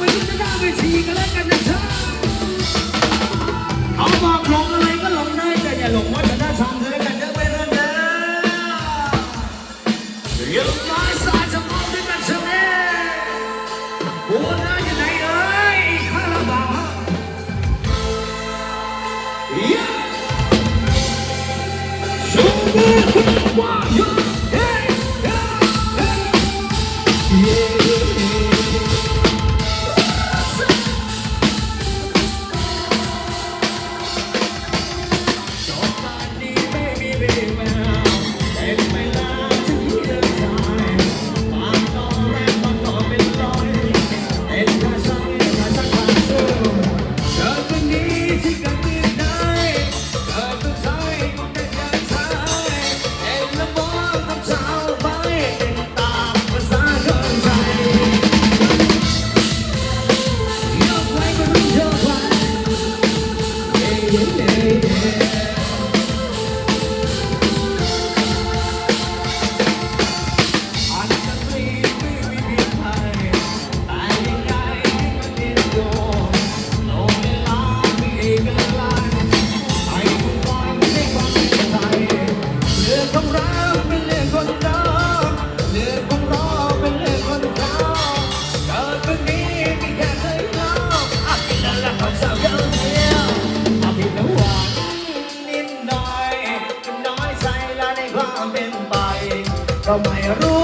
ไปดูจะหน้าเวทีกันแล้วกันนะครัเขาบอกลงอะไรก็ลงได้แต่อย่าลงว่าจะได้ทำธอแกันเยอไปเรื่อยๆ สมัยรู้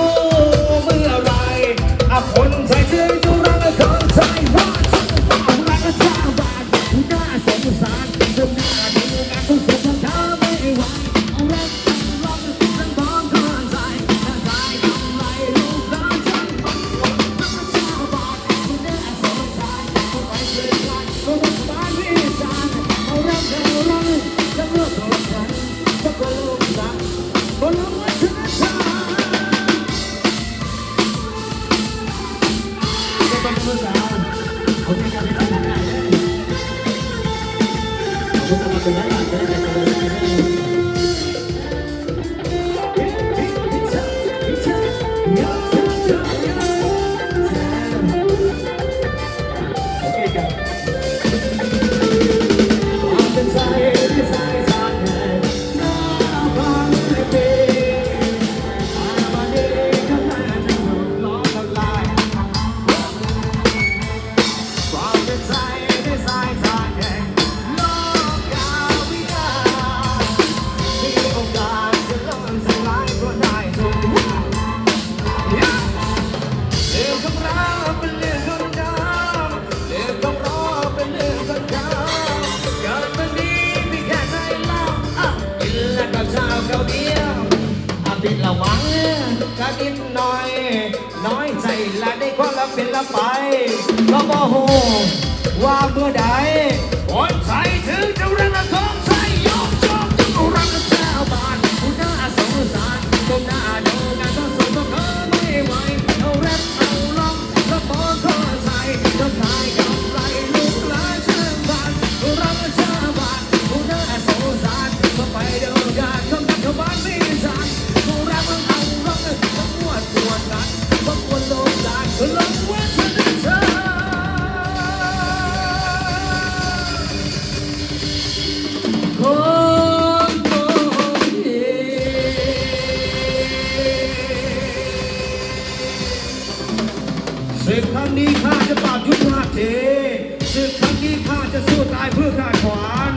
ละนิดหน่อย น้อยใจละได้ความละเป็นละไปก็บ่หูว่าเมื่อใดคนใทยถึงจะเรื่องละของ รั้งนี้ข้าจะปราบยุทธหัตศึกครั้งนี้ข้าจะสู้ตายเพื่อข้าขวาน